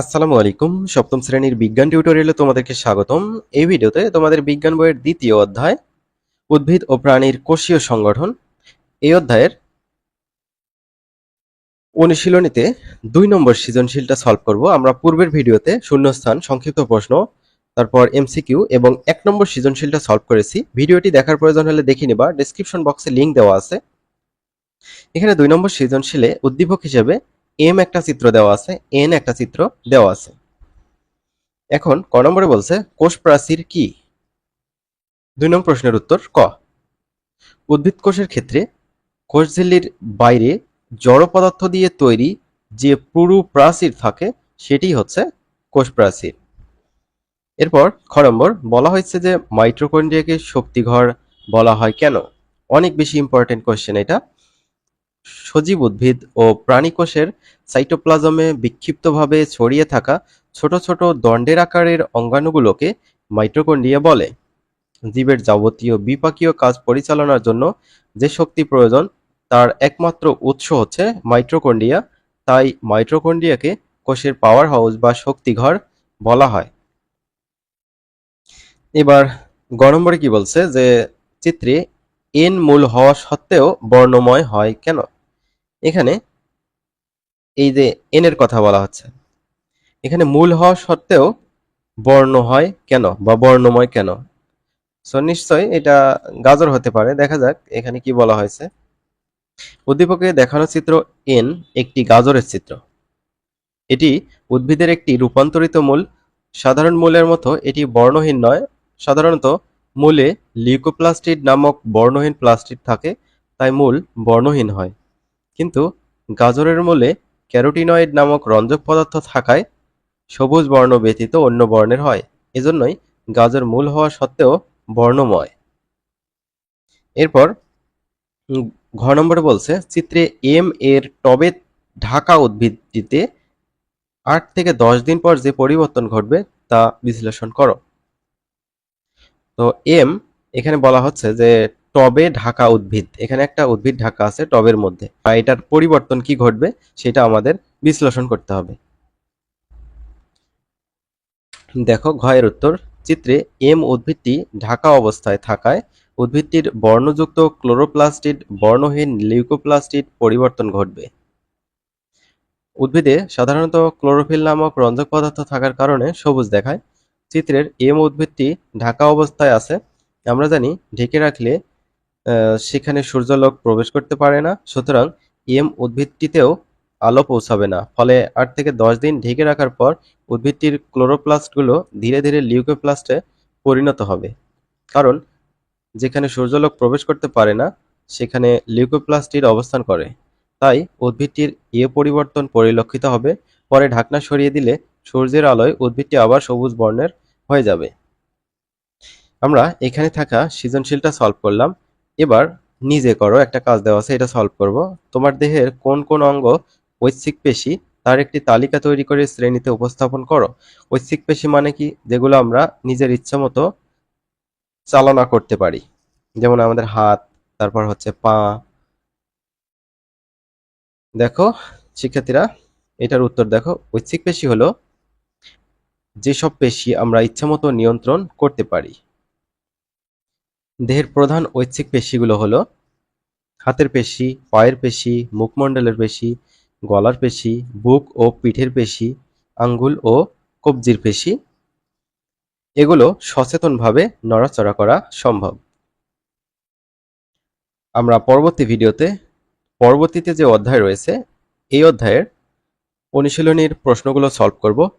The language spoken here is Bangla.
আসসালামু আলাইকুম। সপ্তম শ্রেণির বিজ্ঞান টিউটোরিয়ালে তোমাদেরকে স্বাগতম। এই ভিডিওতে তোমাদের বিজ্ঞান বইয়ের দ্বিতীয় অধ্যায়, উদ্ভিদ ও প্রাণীর কোষীয় সংগঠন। এই অধ্যায়ের অনুশীলনীতে দুই নম্বর সৃজনশীলটা সলভ করব। আমরা পূর্বের ভিডিওতে শূন্যস্থান, সংক্ষিপ্ত প্রশ্ন, তারপর এমসিকিউ এবং এক নম্বর সৃজনশীলটা সলভ করেছি। ভিডিওটি দেখার প্রয়োজন হলে দেখে নিবা। ডেসক্রিপশন বক্সে লিংক দেওয়া আছে। এখানে দুই নম্বর সৃজনশীলে উদ্দীপক হিসেবে এম একটা চিত্র দেওয়া আছে এন একটা চিত্র দেওয়া আছে। এখন ক নম্বরে বলছে, কোষ প্রাচীর কি? দুই নম্বর প্রশ্নের উত্তর, ক। উদ্ভিদ কোষের ক্ষেত্রে কোষ কোষঝিল্লির বাইরে জড় পদার্থ দিয়ে তৈরি যে পুরু প্রাচীর থাকে, সেটি হচ্ছে কোষ প্রাচীর। এরপর খ নম্বর, বলা হয়েছে যে মাইট্রোকন্ড্রিয়াকে শক্তিঘর বলা হয় কেন? অনেক বেশি ইম্পর্টেন্ট কোশ্চেন এটা। সজীব উদ্ভিদ ও প্রাণীকোষের সাইটোপ্লাজমে বিক্ষিপ্তভাবে ছড়িয়ে থাকা ছোট ছোট দণ্ডের আকারের অঙ্গাণুগুলোকে মাইটোকন্ড্রিয়া বলে। জীবের যাবতীয় বিপাকীয় কাজ পরিচালনার জন্য যে শক্তি প্রয়োজন, তার একমাত্র উৎস হচ্ছে মাইটোকন্ড্রিয়া। তাই মাইটোকন্ড্রিয়াকে কোষের পাওয়ার হাউস বা শক্তিঘর বলা হয়। এবার গ কি বলছে? যে চিত্রে এন মূল হওয়া সত্ত্বেও বর্ণময় হয় কেন? এখানে এই যে এন এর কথা বলা হচ্ছে, এখানে মূল হওয়া সত্ত্বেও বর্ণ হয় কেন বা বর্ণময় কেন? সো নিশ্চয় এটা গাজর হতে পারে। দেখা যাক এখানে কি বলা হয়েছে। উদ্দীপকে দেখানো চিত্র এন একটি গাজরের চিত্র। এটি উদ্ভিদের একটি রূপান্তরিত মূল। সাধারণ মূলের মতো এটি বর্ণহীন নয়। সাধারণত মূলে লিউকোপ্লাস্টিড নামক বর্ণহীন প্লাস্টিড থাকে, তাই মূল বর্ণহীন হয়। কিন্তু গাজরের মূলে ক্যারোটিনয়েড নামক রঞ্জক পদার্থ থাকায় সবুজ বর্ণ ব্যতীত অন্য বর্ণের হয়। এজন্যই গাজর মূল হওয়া সত্ত্বেও বর্ণময়। এরপর ঘ নম্বরে বলছে, চিত্রে এম এর টবে ঢাকা উদ্ভিদটিতে আট থেকে দশ দিন পর যে পরিবর্তন ঘটবে তা বিশ্লেষণ করো। তো এম এখানে বলা হচ্ছে যে টবে ঢাকা উদ্ভিদ। এখানে একটা উদ্ভিদ ঢাকা আছে টবের মধ্যে। আর এটার পরিবর্তন কি ঘটবে সেটা আমাদের বিশ্লেষণ করতে হবে। দেখো ঘয়ের উত্তর। চিত্রে এম উদ্ভিদটি ঢাকা অবস্থায় থাকায় উদ্ভিদটির বর্ণযুক্ত ক্লোরোপ্লাস্টিড, বর্ণহীন লিউকোপ্লাস্টিড পরিবর্তন ঘটবে। উদ্ভিদে সাধারণত ক্লোরোফিল নামক রঞ্জক পদার্থ থাকার কারণে সবুজ দেখায়। চিত্রের এম উদ্ভিদটি ঢাকা অবস্থায় আছে। আমরা জানি ঢেকে রাখলে সেখানে সূর্যালোক প্রবেশ করতে পারে না। সুতরাং এম উদ্ভিদটিতেও আলো পৌঁছাবে না। ফলে আট থেকে দশ দিন ঢেকে রাখার পর উদ্ভিদটির ক্লোরোপ্লাস্টগুলো ধীরে ধীরে লিউকোপ্লাস্টে পরিণত হবে। কারণ যেখানে সূর্যালোক প্রবেশ করতে পারে না, সেখানে লিউকোপ্লাস্টির অবস্থান করে। তাই উদ্ভিদটির এ পরিবর্তন পরিলক্ষিত হবে। পরে ঢাকনা সরিয়ে দিলে সূর্যের আলোয় উদ্ভিদটি আবার সবুজ বর্ণের হয়ে যাবে। আমরা এখানে থাকা সৃজনশীলটা সলভ করলাম। এবার নিজে করো, একটা কাজ দেওয়া আছে, এটা সলভ করব। তোমার দেহের কোন কোন অঙ্গ ঐচ্ছিক পেশি, তার একটি তালিকা তৈরি করে শ্রেণীতে উপস্থাপন করো। ঐচ্ছিক পেশি মানে কি? যেগুলো আমরা নিজের ইচ্ছা মতো চালনা করতে পারি। যেমন আমাদের হাত, তারপর হচ্ছে পা। দেখো, শিক্ষার্থীরা, এটার উত্তর দেখো। ঐচ্ছিক পেশি হলো যেসব পেশি আমরা ইচ্ছামতো নিয়ন্ত্রণ করতে পারি। দেহের প্রধান ঐচ্ছিক পেশিগুলো হলো হাতের পেশি, পায়ের পেশি, মুখমণ্ডলের পেশি, গলার পেশি, বুক ও পিঠের পেশি, আঙ্গুল ও কবজির পেশি। এগুলো সচেতনভাবে নড়াচড়া করা সম্ভব। আমরা পরবর্তী ভিডিওতে, পরবর্তীতে যে অধ্যায় রয়েছে, এই অধ্যায়ের অনুশীলনীর প্রশ্নগুলো সলভ করব।